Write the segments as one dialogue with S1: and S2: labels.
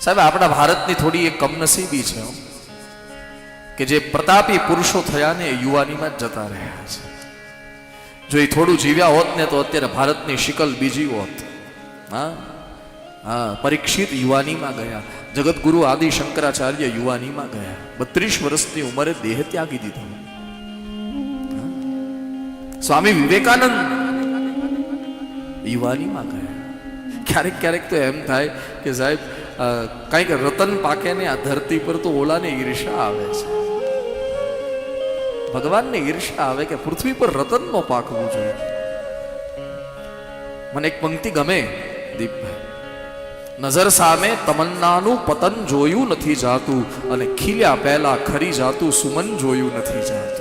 S1: સાહેબ, આપણા ભારતની થોડી એક કમનસીબી છે કે જે પ્રતાપી પુરુષો થયા ને એ યુવાનીમાં જતા રહ્યા છે. જો એ થોડું જીવ્યા હોત ને તો અત્યારે ભારતની શિકલ બીજી હોત. હા? હા, પરીક્ષિત યુવાનીમાં ગયા. જગતગુરુ આદિ શંકરાચાર્ય યુવાનીમાં ગયા. બત્રીસ વર્ષની ઉંમરે દેહ ત્યાગી દીધો. સ્વામી વિવેકાનંદ યુવાનીમાં ગયા. ક્યારેક ક્યારેક તો એમ થાય કે સાહેબ કંઈક રતન પાકે ને આ ધરતી પર તો ઓલાને ઈર્ષા આવે છે. ભગવાનને ઈર્ષા આવે કે પૃથ્વી પર રતનનો પાકવું જોઈએ. મને એક પંક્તિ ગમે, દીપભાઈ. નજર સામે તમન્નાનું પતન જોયું નથી જાતું અને ખીલ્યા પહેલા ખરી જાતું સુમન જોયું નથી જાતું.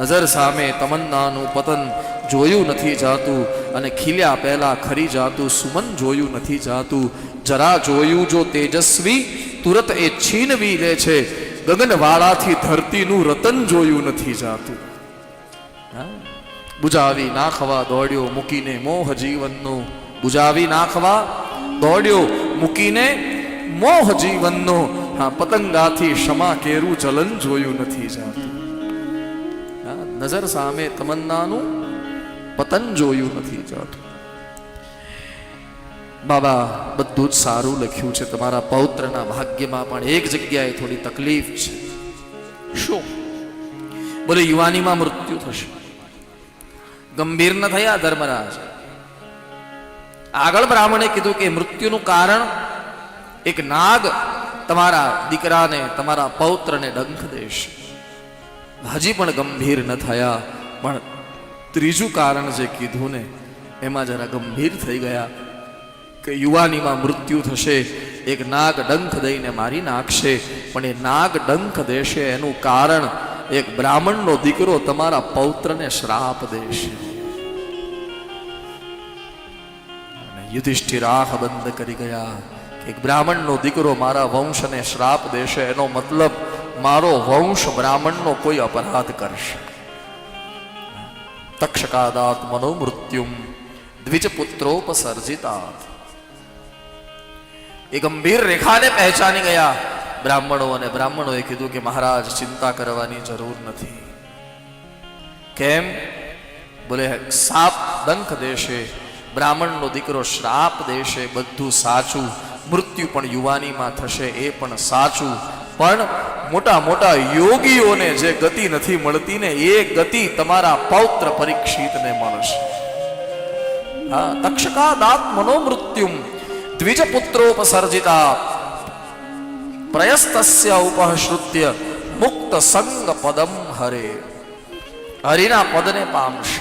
S1: નજર સામે તમન્નાનું પતન જોયું નથી જાતું અને ખીલ્યા પહેલા ખરી જાતું, સુમન જોયું નથી જાતું. જરા જોયું જો તેજસ્વી, તુરત એ છીનવી લે છે. ગગનવાળાથી ધરતીનું રતન જોયું નથી જાતું? બુજાવી નાખવા દોડ્યો મૂકીને મોહ જીવનનો. બુજાવી નાખવા દોડ્યો મૂકીને મોહ જીવનનો. હા, પતંગાથી ક્ષમા કેરું ચલન જોયું નથી જાતું. નજર સામે તમન્નાનું પતન જોયું નથી. જતું બાબા, બધું જ સારું લખ્યું છે. તમારા પૌત્રના ભાગ્યમાં પણ એક જગ્યાએ થોડી તકલીફ છે. શું? બોલે, યુવાનીમાં મૃત્યુ થશે. ગંભીર ન થયા, ધર્મરાજ? આગળ બ્રાહ્મણે કીધું કે મૃત્યુનું કારણ એક નાગ તમારા દીકરાને, તમારા પૌત્રને ડંખ દેશે. હજી પણ ગંભીર ન થયા. પણ ત્રીજું કારણ જે કીધું ને, એમાં જરા ગંભીર થઈ ગયા કે યુવાનીમાં મૃત્યુ થશે, એક નાગ ડંખ દઈને મારી નાખશે, પણ એ નાગ ડંખ દેશે એનું કારણ એક બ્રાહ્મણનો દીકરો તમારા પૌત્રને શ્રાપ દેશે. યુધિષ્ઠિર આંખ બંધ કરી ગયા એક બ્રાહ્મણનો દીકરો મારા વંશને શ્રાપ દેશે, એનો મતલબ મારો વંશ બ્રાહ્મણનો કોઈ અપરાધ કરશે. તક્ષકાદાત મનોમૃત્યુમ દ્વિજ પુત્રોપસર્જિતાત એ ગંભીર રેખાને પહેચાની ગયા બ્રાહ્મણો અને બ્રાહ્મણોએ કીધું કે મહારાજ, ચિંતા કરવાની જરૂર નથી. કેમ? બોલે, સાપ દંખ દેશે, બ્રાહ્મણનો દીકરો શ્રાપ દેશે, બધું સાચું, મૃત્યુ પણ યુવાનીમાં થશે, એ પણ સાચું. પણ મોટા મોટા યોગીઓને જે ગતિ નથી મળતી ને એ ગતિ તમારા પૌત્ર પરીક્ષિતને મળશે હા, તક્ષકાદાત મનોમૃત્યુમ દ્વિજ પુત્રોપસર્જિતા પ્રયસ્તસ્ય ઉપહશ્રુત્ય મુક્ત સંગ પદમ હરે. હરિના પદને પામશે.